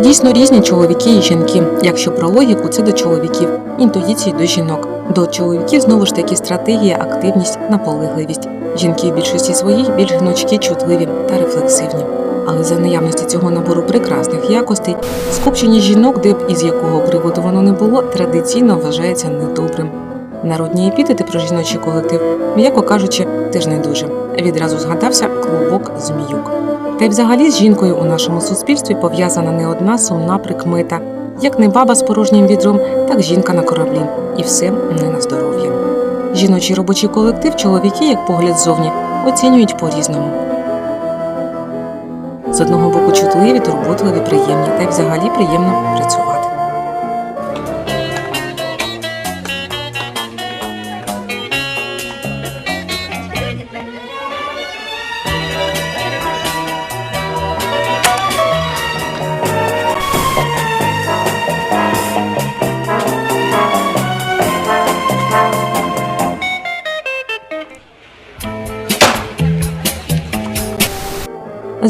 Дійсно різні чоловіки і жінки. Якщо про логіку, це до чоловіків, інтуїції до жінок. До чоловіків знову ж таки стратегія, активність, наполегливість. Жінки в більшості своїй більш гнучкі, чутливі та рефлексивні. Але за наявності цього набору прекрасних якостей, скупчення жінок, де б із якого приводу воно не було, традиційно вважається недобрим. Народні епітети про жіночий колектив, м'яко кажучи, теж не дуже. Відразу згадався клубок зміюк. Та й взагалі з жінкою у нашому суспільстві пов'язана не одна сумна прикмета. Як не баба з порожнім відром, так жінка на кораблі. І все не на здоров'я. Жіночий робочий колектив чоловіки, як погляд ззовні, оцінюють по-різному. З одного боку чутливі, турботливі, приємні, та й взагалі приємно працювати.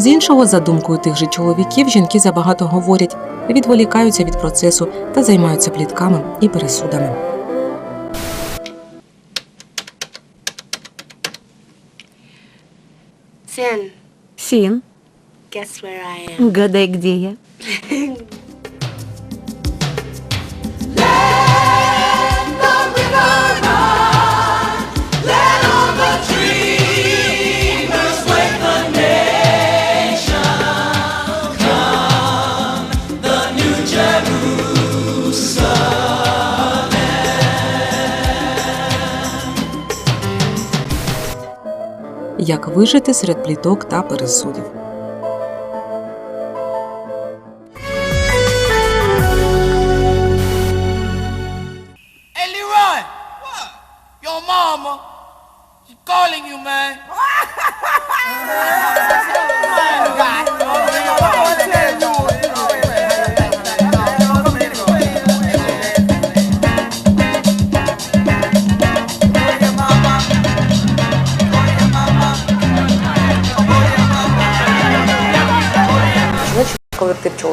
З іншого, за думкою тих же чоловіків, жінки забагато говорять, відволікаються від процесу та займаються плітками і пересудами. Син, am? гадай, где я. Як вижити серед пліток та пересудів.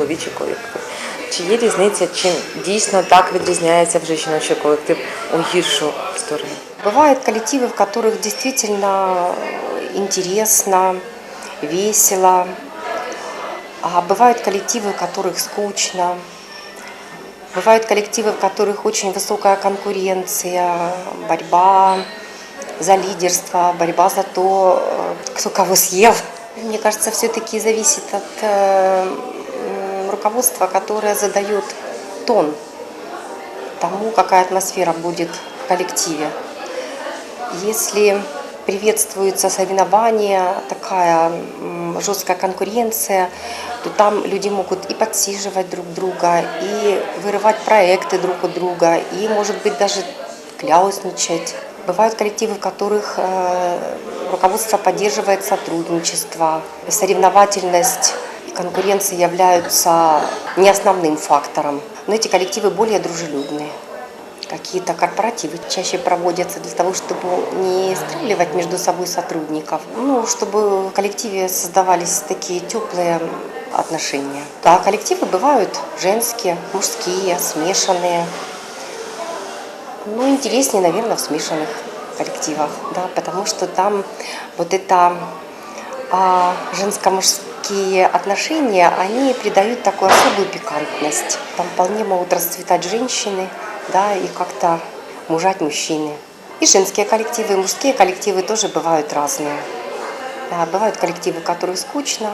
чоловічий колектив. Чи є різниця, чим дійсно так відрізняється вже жіночий колектив у гіршу сторону? Бывают коллективы, в которых действительно интересно, весело, а бывают коллективы, в которых скучно. Бывают коллективы, в которых очень высокая конкуренция, борьба за лидерство, борьба за то, э, кто кого съел. Мне кажется, все-таки зависит от э, м, руководства, которое задает тон тому, какая атмосфера будет в коллективе. Если приветствуется соревнование, такая жесткая конкуренция, то там люди могут и подсиживать друг друга, и вырывать проекты друг у друга, и, может быть, даже кляузничать. Бывают коллективы, в которых э, руководство поддерживает сотрудничество, соревновательность и конкуренция являются не основным фактором. Но эти коллективы более дружелюбные. Какие-то корпоративы чаще проводятся для того, чтобы не стреливать между собой сотрудников, ну, чтобы в коллективе создавались такие теплые отношения. Да, коллективы бывают женские, мужские, смешанные. Ну, интереснее, наверное, в смешанных коллективах, да, потому что там вот это а, женско-мужское женские отношения, они придают такую особую пикантность. Там вполне могут расцветать женщины, да, и как-то мужать мужчины. И женские коллективы, и мужские коллективы тоже бывают разные. Да, бывают коллективы, в которых скучно,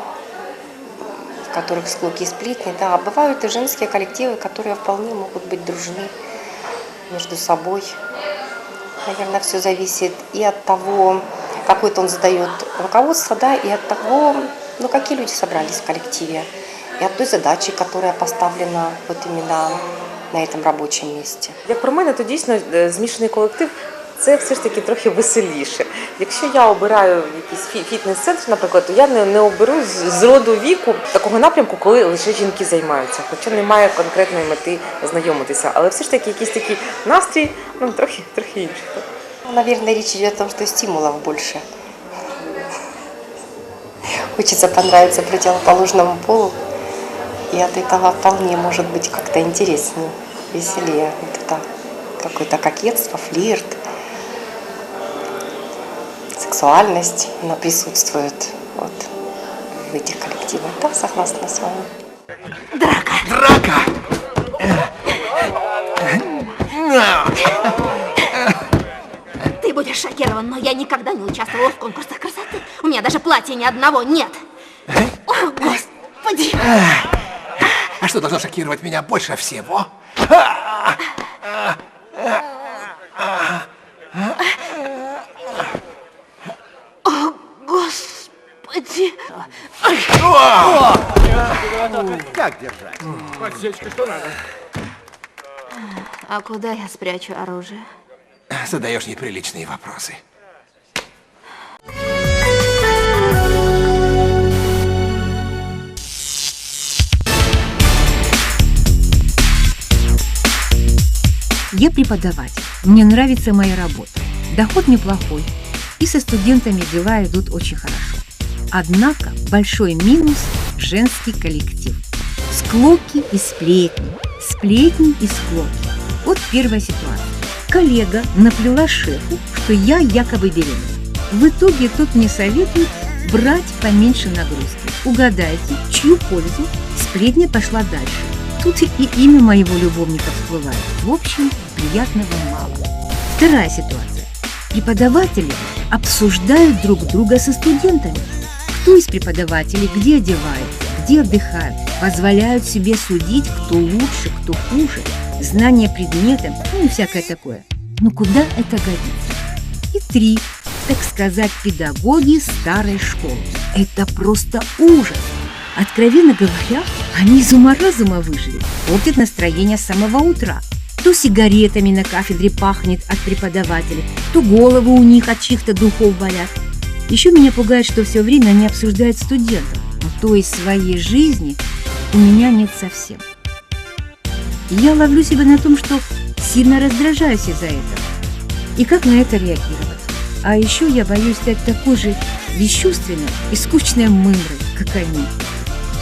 в которых склоки и сплетни, да, а бывают и женские коллективы, которые вполне могут быть дружны между собой. Наверное, все зависит и от того, какое-то он задает руководство, да, и от того, ну, какие люди собрались в коллективе, и от той задачи, которая поставлена вот именно на этом робочем месте. Як про мене, то дійсно е, змішаний колектив це все ж таки трохи веселіше. Якщо я обираю якийсь фі- фітнес-центр, наприклад, то я не, не оберу з, роду віку такого напрямку, коли лише жінки займаються. Хоча немає конкретної мети знайомитися. Але все ж таки якийсь такий настрій, ну трохи, трохи інший. Ну, Наверное, речь идет о том, что стимулов больше. Хочется понравиться противоположному полу, и от этого вполне может быть как-то интереснее, веселее. Вот это какое-то кокетство, флирт, сексуальность, она присутствует вот в этих коллективах. Да, согласна с вами. Драка! Ты будешь шокирован, но я никогда не участвовала в конкурсах красоты. У меня даже платья ни одного нет. О, Господи! А что должно шокировать меня больше всего? Господи! Как держать? А куда я спрячу оружие? Задаешь неприличные вопросы. Я преподаватель. Мне нравится моя работа. Доход неплохой. И со студентами дела идут очень хорошо. Однако большой минус – женский коллектив. Склоки и сплетни. Сплетни и склоки. Вот первая ситуация. Коллега наплела шефу, что я якобы беременна. В итоге тот мне советует брать поменьше нагрузки. Угадайте, чью пользу сплетня пошла дальше. Тут и имя моего любовника всплывает. В общем, приятного мало. Вторая ситуация. Преподаватели обсуждают друг друга со студентами. Кто из преподавателей где одевается, где отдыхает, позволяют себе судить, кто лучше, кто хуже, знание предмета, ну и всякое такое. Но куда это годится? И три, так сказать, педагоги старой школы. Это просто ужас. Откровенно говоря, они из ума разума выжили, портят настроение с самого утра. То сигаретами на кафедре пахнет от преподавателей, то головы у них от чьих-то духов болят. Еще меня пугает, что все время они обсуждают студентов. Но то есть своей жизни у меня нет совсем. И я ловлю себя на том, что сильно раздражаюсь из-за этого. И как на это реагировать? А еще я боюсь стать такой же бесчувственной и скучной мымрой, как они.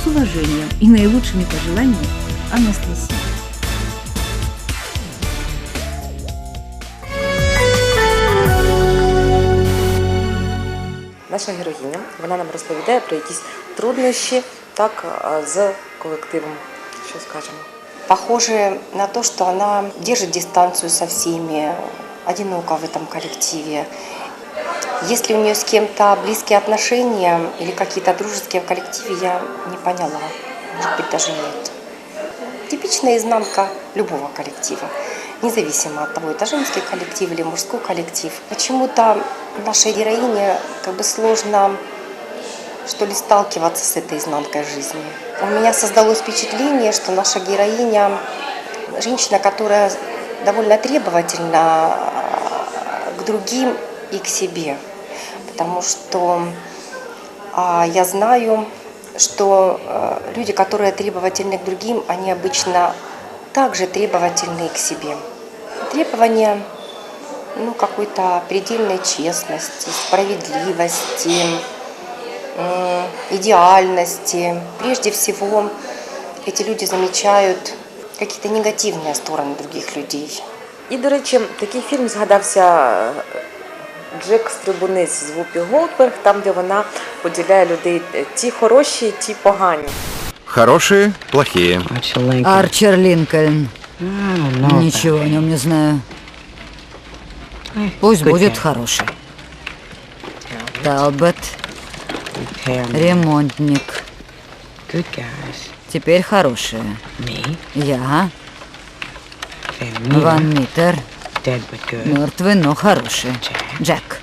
С уважением и наилучшими пожеланиями, Анастасия. Наша героїня вона нам розповідає про якісь труднощі так а, з колективом. Що скажемо? Похоже на то, что она держит дистанцию со всеми, одинока в этом коллективе. Есть ли у нее с кем-то близкие отношения или какие-то дружеские в коллективе, я не поняла. Может быть, даже нет. Типичная изнанка любого коллектива, независимо от того, это женский коллектив или мужской коллектив. Почему-то нашей героине как бы сложно что ли, сталкиваться с этой изнанкой жизни. У меня создалось впечатление, что наша героиня – женщина, которая довольно требовательна к другим и к себе. Потому что а, я знаю, что а, люди, которые требовательны к другим, они обычно также требовательны к себе. Требования ну, какой-то предельной честности, справедливости, идеальности. Прежде всего, эти люди замечают какие-то негативные стороны других людей. І, до речі, такий фільм згадався е, Джек Стрибунець з Вупі Голдберг, там, де вона поділяє людей е, ті хороші, ті погані. Хорошие, плохие. Арчер Линкольн. Ничего о нем не знаю. Пусть будет хороший. Талбот, Ремонтник. Теперь хорошие. Я, Ван Миттер, мертвый, но хороший. Джек.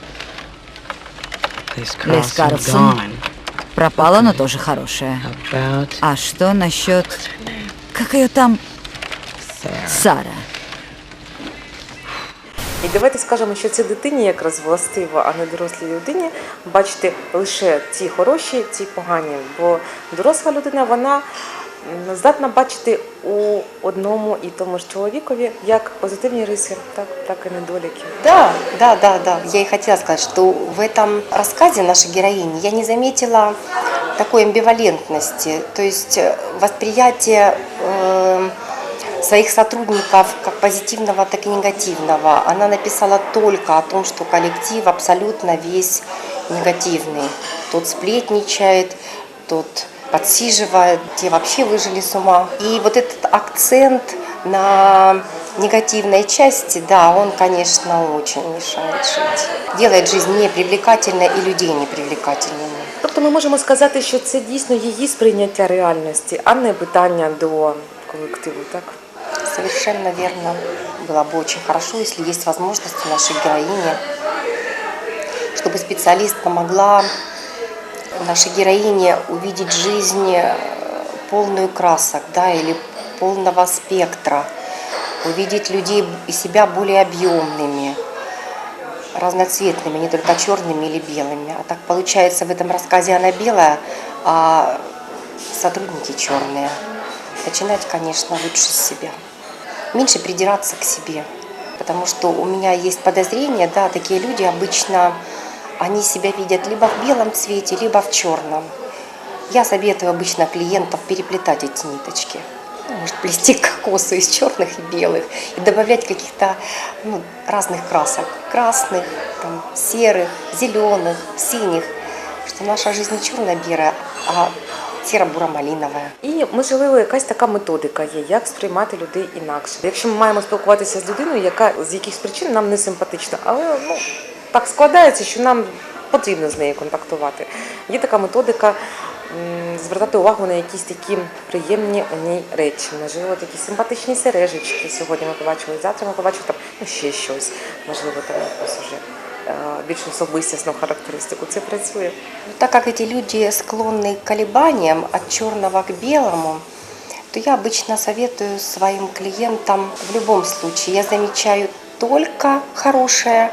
Лиз Карлсон. Пропала, но тоже хорошая. А что насчет... Как ее там? Сара. І давайте скажемо, що це дитині якраз властиво, а не дорослій людині бачити лише ті хороші, ті погані. Бо доросла людина вона м, здатна бачити у одному і тому ж чоловікові як позитивні риси, так, так і недоліки. Да, да, да, да. Я и хотела сказать, что в этом рассказе нашей героини я не заметила такой амбивалентности, то есть э, восприятие э, своих сотрудников как позитивного, так и негативного. Она написала только о том, что коллектив абсолютно весь негативный. Тот сплетничает, тот подсиживает, те вообще выжили с ума. И вот этот акцент на негативной части, да, он, конечно, очень мешает жить. Делает жизнь непривлекательной и людей непривлекательными. Тобто ми можемо сказати, що це дійсно її сприйняття реальності, а не питання до колективу, так? Совершенно верно. Было бы очень хорошо, если есть возможность у нашей героини, чтобы специалист помогла нашей героине увидеть жизнь э, полную красок, да, или полного спектра, увидеть людей и себя более объемными, разноцветными, не только черными или белыми. А так получается в этом рассказе она белая, а сотрудники черные. Начинать, конечно, лучше с себя. Меньше придираться к себе. Потому что у меня есть подозрение, да, такие люди обычно, они себя видят либо в белом цвете, либо в черном. Я советую обычно клиентов переплетать эти ниточки. Ну, Может, плести кокосы из черных и белых и добавлять каких-то ну, разных красок. Красных, там, серых, зеленых, синих. Что наша жизнь не черно-белая, а серо-буро-малиновая. І можливо, якась така методика є, як сприймати людей інакше. Якщо ми маємо спілкуватися з людиною, яка з якихось причин нам не симпатична, але ну так складається, що нам потрібно з нею контактувати. Є така методика звертати увагу на якісь такі приємні у ній речі. Можливо, такі симпатичні сережечки. Сьогодні ми побачили, завтра ми побачимо там ну, ще щось. Можливо, там якусь уже більш особистісну характеристику. Це працює. Но так как эти люди склонны к колебаниям от черного к белому, то я обычно советую своим клиентам в любом случае, я замечаю только хорошее,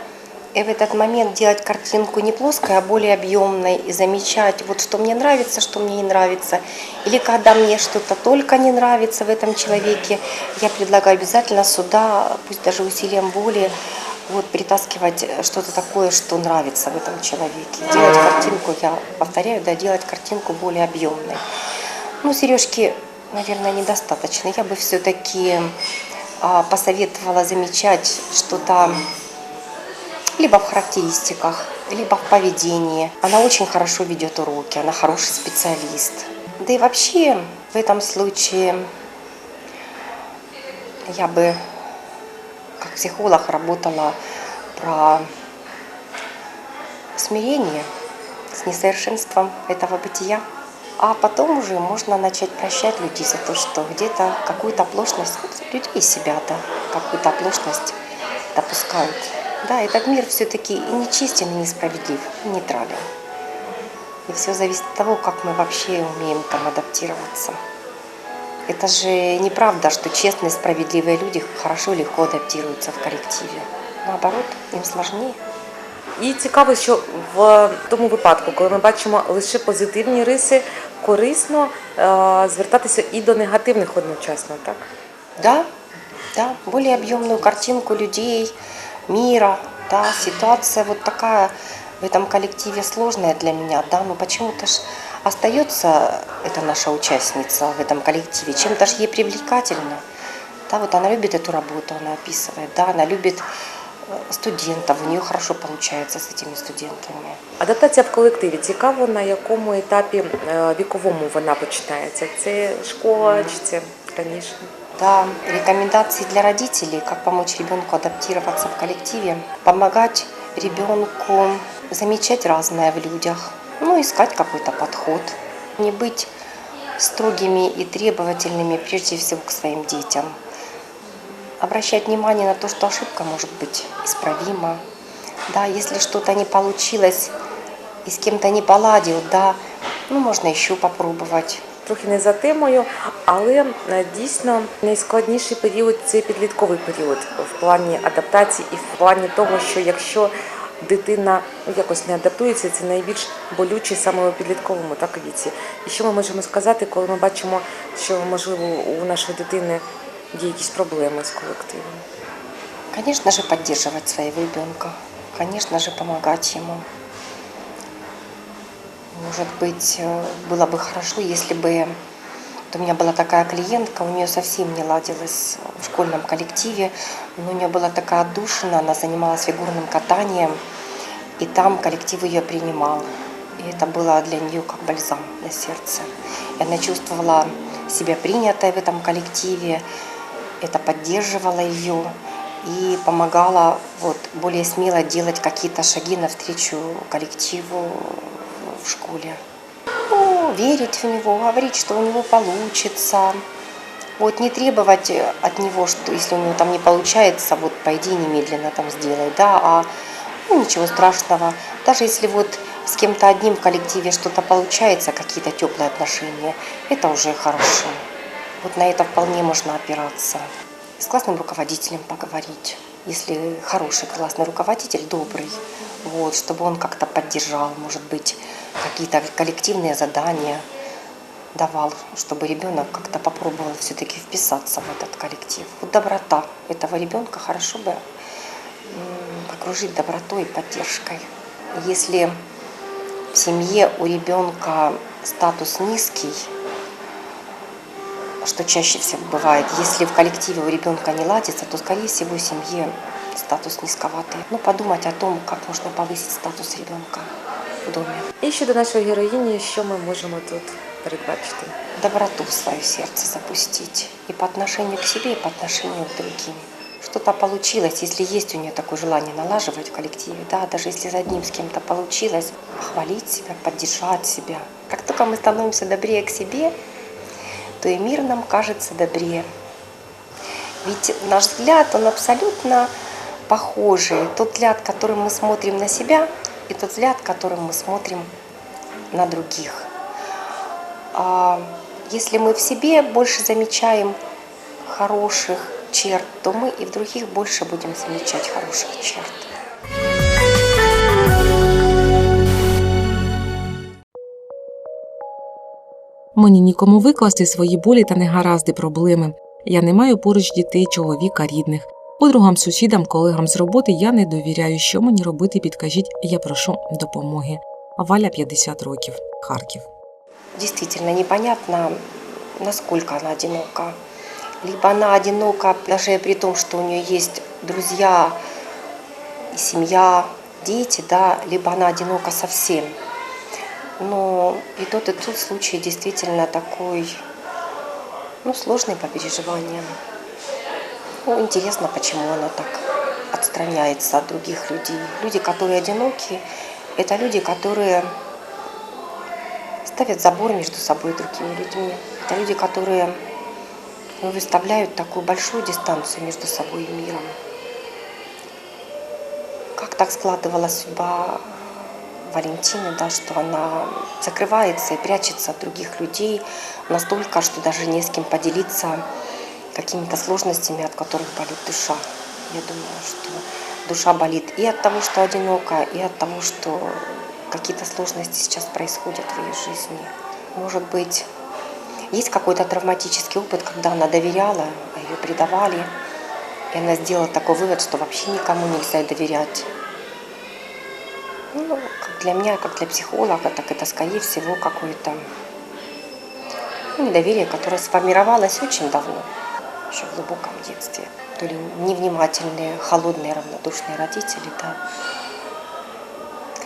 и в этот момент делать картинку не плоской, а более объемной, и замечать, вот что мне нравится, что мне не нравится. Или когда мне что-то только не нравится в этом человеке, я предлагаю обязательно сюда, пусть даже усилием воли, вот притаскивать что-то такое, что нравится в этом человеке. Делать картинку, я повторяю, да, делать картинку более объемной. Ну, сережки, наверное, недостаточно. Я бы все-таки посоветовала замечать что-то либо в характеристиках, либо в поведении. Она очень хорошо ведет уроки, она хороший специалист. Да и вообще в этом случае я бы как психолог работала про смирение с несовершенством этого бытия. А потом уже можно начать прощать людей за то, что где-то какую-то оплошность, вот люди из себя, да, какую-то оплошность допускают. Да, этот мир все-таки и нечестен, и несправедлив, и нейтрален. И все зависит от того, как мы вообще умеем там адаптироваться. Это же неправда, что честные, справедливые люди хорошо и легко адаптируются в коллективе. Наоборот, им сложнее. І цікаво, що в тому випадку, коли ми бачимо лише позитивні риси, корисно е, звертатися і до негативних одночасно, так? Да, да, более объемную картинку людей, мира, да, ситуация вот такая в этом коллективе сложная для меня, да, но почему-то ж остается эта наша участница в этом коллективе, чем-то же ей привлекательно, да, вот она любит эту работу, она описывает, да, она любит э, студентов. У нее хорошо получается с этими студентами. Адаптація в колективі цікаво, на якому етапі е, віковому вона починається? Це школа чи це раніше? Да, рекомендации для родителей, как помочь ребенку адаптироваться в коллективе, помогать ребенку замечать разное в людях, ну, искать какой-то подход, не быть строгими и требовательными прежде всего к своим детям, обращать внимание на то, что ошибка может быть исправима, да, если что-то не получилось и с кем-то не поладил, да, ну, можно еще попробовать. Трохи не за темою, але е, дійсно найскладніший період це підлітковий період в плані адаптації і в плані того, що якщо дитина ну, якось не адаптується, це найбільш болюче саме у підлітковому так віці. І що ми можемо сказати, коли ми бачимо, що можливо у нашої дитини є якісь проблеми з колективом? Конечно же, поддерживать своего ребенка. Конечно же, помогать ему. Может быть, э, было бы хорошо, если бы вот у меня была такая клиентка, у нее совсем не ладилось в школьном коллективе, но у нее была такая отдушина, она занималась фигурным катанием, и там коллектив ее принимал. И это было для нее как бальзам на сердце. И она чувствовала себя принятой в этом коллективе, это поддерживало ее и помогала вот, более смело делать какие-то шаги навстречу коллективу в школе. Ну, верить в него, говорить, что у него получится. Вот не требовать от него, что если у него там не получается, вот пойди немедленно там сделай, да, а ну, ничего страшного. Даже если вот с кем-то одним в коллективе что-то получается, какие-то теплые отношения, это уже хорошо. Вот на это вполне можно опираться. С классным руководителем поговорить. Если хороший классный руководитель, добрый, вот, чтобы он как-то поддержал, может быть, какие-то коллективные задания давал, чтобы ребенок как-то попробовал все-таки вписаться в этот коллектив. Вот доброта этого ребенка хорошо бы м, окружить добротой и поддержкой. Если в семье у ребенка статус низкий, что чаще всего бывает, если в коллективе у ребенка не ладится, то, скорее всего, в семье статус низковатый. Ну, подумать о том, как можно повысить статус ребенка в доме. І щодо нашої героїні, що ми можемо тут передбачити? Доброту в свое сердце запустить. И по отношению к себе, и по отношению к другим. Что-то получилось, если есть у нее такое желание налаживать в коллективе, да, даже если за одним с кем-то получилось, хвалить себя, поддержать себя. Как только мы становимся добрее к себе, то и мир нам кажется добрее. Ведь наш взгляд, он абсолютно похожий. Тот взгляд, которым мы смотрим на себя, и тот взгляд, которым мы смотрим на других. Если мы в себе больше замечаем хороших черт, то мы и в других больше будем замечать хороших черт. Мені нікому викласти свої болі та негаразди проблеми. Я не маю поруч дітей, чоловіка, рідних. Подругам, сусідам, колегам з роботи я не довіряю, що мені робити, підкажіть, я прошу допомоги. Валя 50 років, Харків. Действительно непонятно, насколько она одинока. Либо она одинока даже при том, что у нее есть друзья, семья, дети, да, либо она одинока совсем. Но и тот, и тот случай действительно такой, ну, сложный по переживаниям. Ну, интересно, почему она так отстраняется от других людей. Люди, которые одиноки, это люди, которые ставят забор между собой и другими людьми. Это люди, которые ну, выставляют такую большую дистанцию между собой и миром. Как так складывалась судьба Валентины, да, что она закрывается и прячется от других людей настолько, что даже не с кем поделиться какими-то сложностями, от которых болит душа. Я думаю, что душа болит и от того, что одинока, и от того, что какие-то сложности сейчас происходят в ее жизни. Может быть, есть какой-то травматический опыт, когда она доверяла, а ее предавали, и она сделала такой вывод, что вообще никому нельзя доверять. Ну, как для меня, как для психолога, так это, скорее всего, какое-то ну, недоверие, которое сформировалось очень давно. еще в глубоком детстве. То ли невнимательные, холодные, равнодушные родители, да,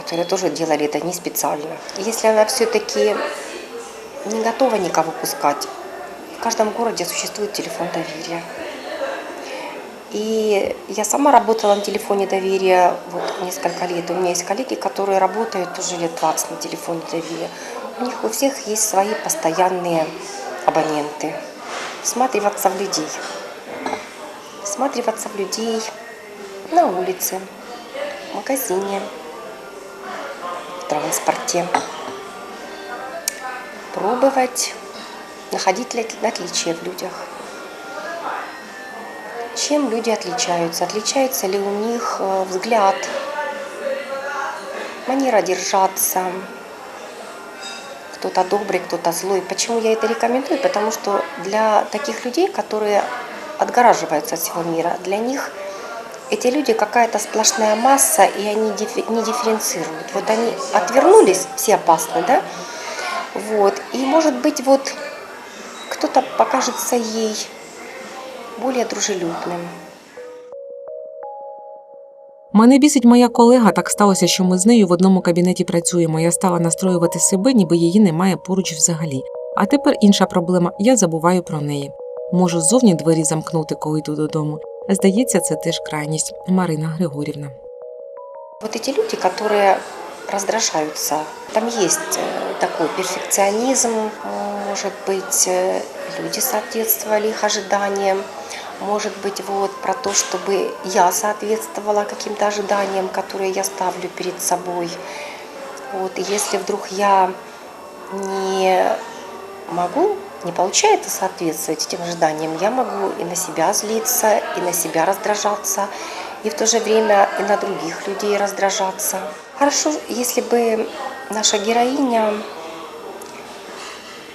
которые тоже делали это не специально. Если она все-таки не готова никого пускать, в каждом городе существует телефон доверия. И я сама работала на телефоне доверия вот несколько лет. У меня есть коллеги, которые работают уже лет 20 на телефоне доверия. У них у всех есть свои постоянные абоненты. Всматриваться в людей. Всматриваться в людей на улице, в магазине, транспорте. Пробовать находить ли- отличия в людях. Чем люди отличаются? Отличается ли у них э, взгляд, манера держаться, кто-то добрый, кто-то злой. Почему я это рекомендую? Потому что для таких людей, которые отгораживаются от всего мира, для них эти люди какая-то сплошная масса, и они диффе- не дифференцируют. Вот они отвернулись, все опасны, да? Вот. И может быть вот кто-то покажется ей более дружелюбным. Мене бісить моя колега. Так сталося, що ми з нею в одному кабінеті працюємо. Я стала настроювати себе, ніби її немає поруч взагалі. А тепер інша проблема я забуваю про неї. Можу ззовні двері замкнути, коли йду додому. Здається, це теж крайність. Марина Григорівна. Вот эти люди, которые раздражаются, там есть э, такой перфекционизм, может быть, э, люди соответствовали их ожиданиям, может быть, вот про то, чтобы я соответствовала каким-то ожиданиям, которые я ставлю перед собой. Вот, и если вдруг я не могу, не получается соответствовать этим ожиданиям, я могу и на себя злиться, и на себя раздражаться, и в то же время и на других людей раздражаться. Хорошо, если бы наша героиня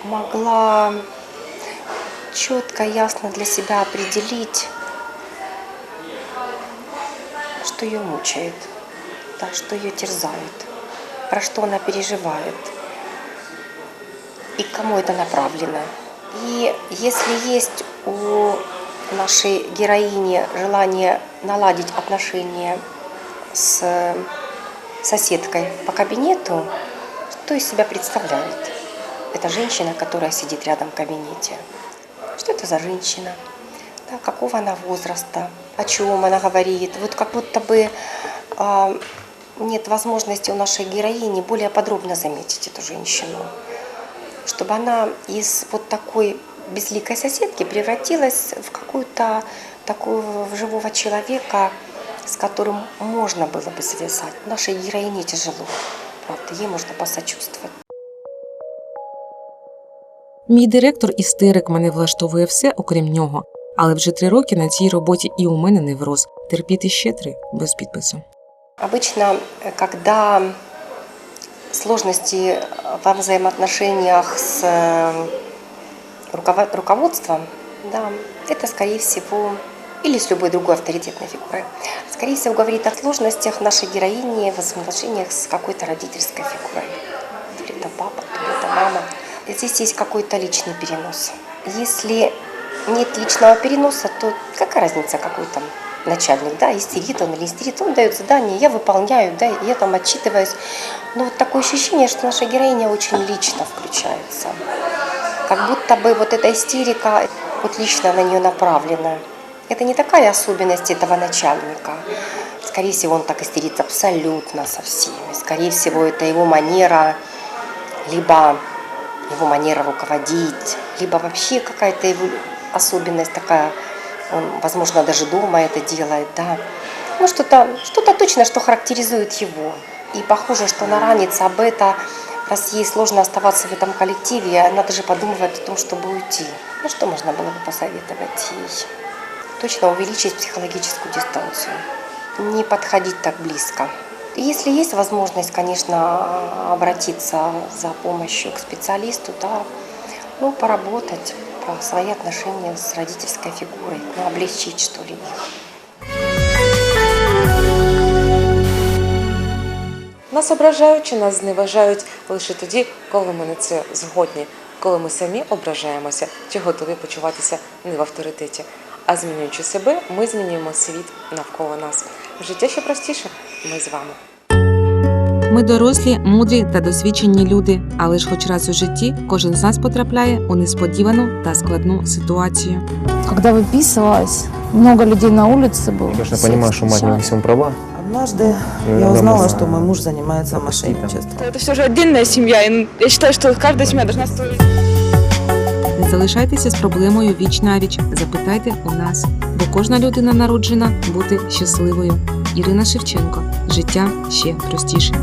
могла четко, ясно для себя определить, что ее мучает, да, что ее терзает, про что она переживает и к кому это направлено. И если есть у нашей героини желание наладить отношения с соседкой по кабинету, что из себя представляет эта женщина, которая сидит рядом в кабинете? Что это за женщина? Да, какого она возраста? О чем она говорит? Вот как будто бы а, нет возможности у нашей героини более подробно заметить эту женщину, чтобы она из вот такой безликой соседки превратилась в какую-то такого в живого человека, с которым можно было бы связать. Нашей героине тяжело, правда, ей можно посочувствовать. Мій директор істерик мене влаштовує все, окрім нього. Але вже три роки на цій роботі і у мене невроз. Терпіти ще три без підпису. Обычно, э, когда сложности во взаимоотношениях с э, руковод- руководством, да, это, скорее всего, или с любой другой авторитетной фигурой, скорее всего, говорит о сложностях нашей героини в взаимоотношениях с какой-то родительской фигурой. То ли это папа, то ли это мама. Здесь есть какой-то личный перенос. Если нет личного переноса, то какая разница, какой там начальник, да, истерит он или истерит, он дает задание, я выполняю, да, я там отчитываюсь. Но вот такое ощущение, что наша героиня очень лично включается. Как будто бы вот эта истерика вот лично на нее направлена. Это не такая особенность этого начальника. Скорее всего, он так истерит абсолютно со всеми. Скорее всего, это его манера, либо его манера руководить, либо вообще какая-то его особенность такая, он, возможно, даже дома это делает, да. Ну, что-то что точно, что характеризует его. И похоже, что она ранится об это, раз ей сложно оставаться в этом коллективе, она даже подумывает о том, чтобы уйти. Ну, что можно было бы посоветовать ей? Точно увеличить психологическую дистанцию. Не подходить так близко. Если есть возможность, конечно, обратиться за помощью к специалисту, да, ну, поработать свои отношения с родительской фигурой, ну, облегчить, что ли, их. Нас ображають чи нас зневажають лише тоді, коли ми на це згодні. коли ми самі ображаємося чи готові почуватися не в авторитеті. А змінюючи себе, ми змінюємо світ навколо нас. Життя ще простіше. Ми з вами. Ми дорослі, мудрі та досвідчені люди, але ж хоч раз у житті кожен з нас потрапляє у несподівану та складну ситуацію. Когда выписывалась, много людей на улице было. Конечно, Всех понимаю, что мать не во встречала. всем права. Однажды Ну, я иногда узнала, можно что мой муж занимается пропустить там. мошенничеством. Это все же отдельная семья, и я считаю, что каждая семья должна строить. Не залишайтеся з проблемою віч навіч. Запитайте у нас, бо кожна людина народжена бути щасливою. Ірина Шевченко. Життя ще простіше.